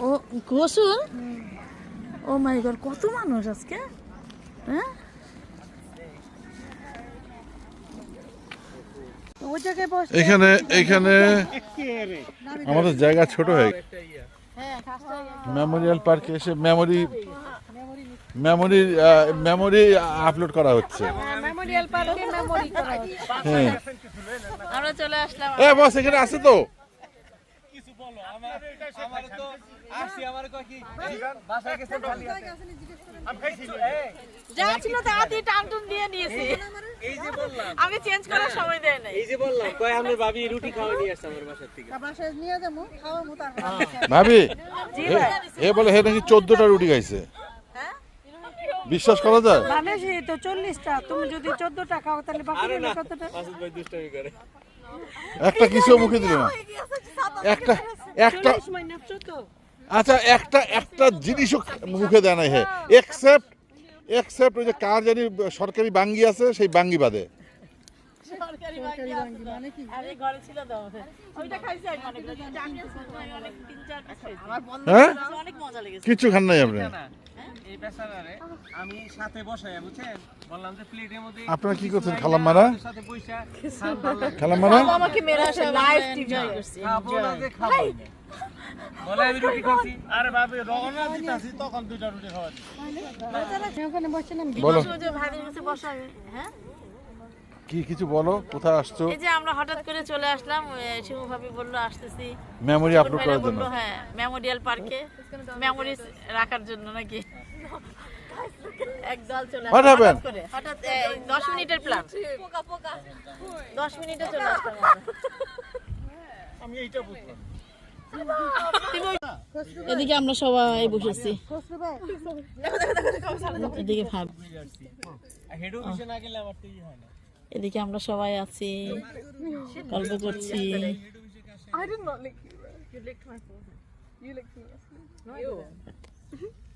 ও, গোসল? ও মাই গড, কত মানুষ আজকে? হ্যাঁ? এখানে এখানে আমাদের জায়গা ছোট হয়ে মেমোরিয়াল পার্কে এসে মেমোরি মেমোরি মেমোরি আপলোড করা হচ্ছে। মেমোরিয়াল পার্কে মেমোরি করা। আমরা চলে আসলাম এ বস এখানে আছে তো। যা ছিল টান টুন দিয়ে নিয়েছি। আমি চেঞ্জ করার সময় দেয় নাই। এই যে বললাম কয় আমার ভাবি রুটি খাওয়া নিয়ে আসছে আমার বাসার থেকে। বাসায় নিয়ে যাব তারপর। ভাবি এ- এ বলে হে নাকি চোদ্দটা রুটি খাইছে। বিশ্বাস করা যায়? বাংলাদেশে তো চল্লিশটা তুমি যদি চোদ্দ টাকা তাহলে বাকি আরে রইল না কতটা? মাসুদ ভাই দুষ্টামি করে। একটা কিছু মুখে দিল না। একটা একটা চোদ্দ আচ্ছা একটা একটা জিনিসও মুখে দেয় না হে। এক্সেপ্ট এক্সেপ্ট ওই যে কার জানি সরকারি বাঙ্গি আছে সেই বাঙ্গি বাদে। খাইছি। হ্যাঁ? অনেক মজা লেগেছে। কিচ্ছু খান নাই আপনি? না। এই বেচারারে আমি সাথে বসাই বুঝছেন? বললাম যে প্লেটের মধ্যে আপনারা কি করছেন খালাম্মারা? আমাদের সাথে বইসা খান ভালো লাগে। খালাম্মারা? ও আমাকে মেরে আসে লাইভ এনজয় করছি খাব না যে খাবোই বলে আমি রুটি খাচ্ছি। আরে ভাবি রওনা দিতাছি তখন দুইটা রুটি খাওয়াচ্ছি ওখানে বসছিলাম বলো। বসো কাছে বসো হ্যাঁ? কি কিছু বলো? কোথায় আসছো? এই যে আমরা হঠাৎ করে চলে আসলাম শিমু ভাবি বলল আসতেছি। মেমোরি আপলোড করার জন্য। বলল, হ্যাঁ মেমোরিয়াল পার্কে মেমোরি রাখার জন্য নাকি? একদল চলে What হঠাৎ করে? হঠাৎ এ, দশ মিনিটের প্ল্যান দশ মিনিটে চলে আসলাম আমি এইটা বুঝলাম। এদিকে আমরা সবাই বসেছি। খসরু ভাই এদিকে ভাব। হেড অফিসে না গেলে আমার তো ই হয় না। এদিকে আমরা সবাই আছি গল্প করছি।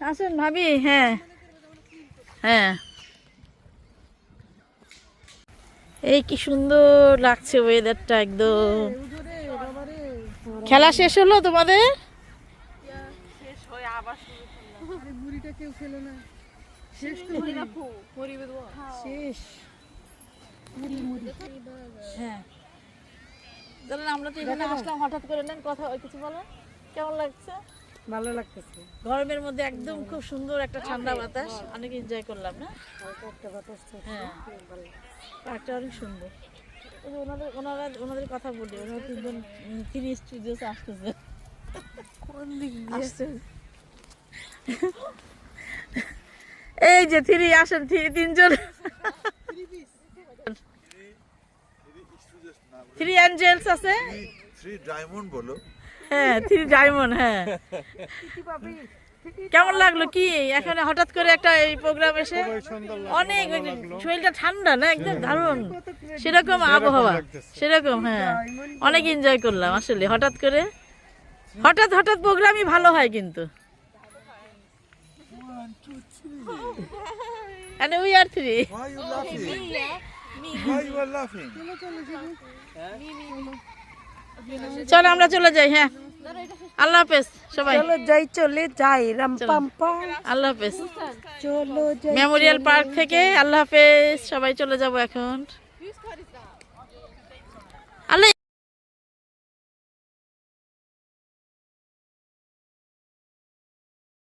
আসুন ভাবি হ্যাঁ। হ্যাঁ। এই কি সুন্দর লাগছে ওয়েদারটা একদম। খেলা শেষ হলো তোমাদের? হ্যাঁ। আমরা তো এখানে আসলাম হঠাৎ করে নেন কথা কিছু বলেন কেমন লাগছে? ভালো লাগতেছে। গরমের মধ্যে একদম খুব সুন্দর একটা ঠান্ডা বাতাস। অনেক এনজয় করলাম না? একটা বাতাস হ্যাঁ। পার্কটা অনেক সুন্দর। ওনাদের ওনারা ওনাদের কথা বলি ওনারা তিনজন তিনি স্টুডিওতে আসতেছে। কোন দিক আসছে এই যে থ্রি আসেন থ্রি তিনজন। থ্রি অ্যাঞ্জেলস আছে। থ্রি ডায়মন্ড বলো। হ্যাঁ থ্রি ডায়মন্ড হ্যাঁ। কেমন লাগল কি? এখানে হঠাৎ করে একটা এই প্রোগ্রাম এসে অনেক শরীরটা ঠান্ডা না? একদম দারুণ। সেরকম আবহাওয়া। সেরকম হ্যাঁ। অনেক এনজয় করলাম আসলে। হঠাৎ করে হঠাৎ হঠাৎ প্রোগ্রামই ভালো হয় কিন্তু। And we are three. Why you laughing? Why you are laughing? চলো আমরা চলে যাই হ্যাঁ। আল্লাহ হাফেজ সবাই। চলো যাই চলে যাই রাম পাম পাম। আল্লাহ হাফেজ। চলো মেমোরিয়াল পার্ক থেকে আল্লাহ হাফেজ সবাই চলে যাব এখন।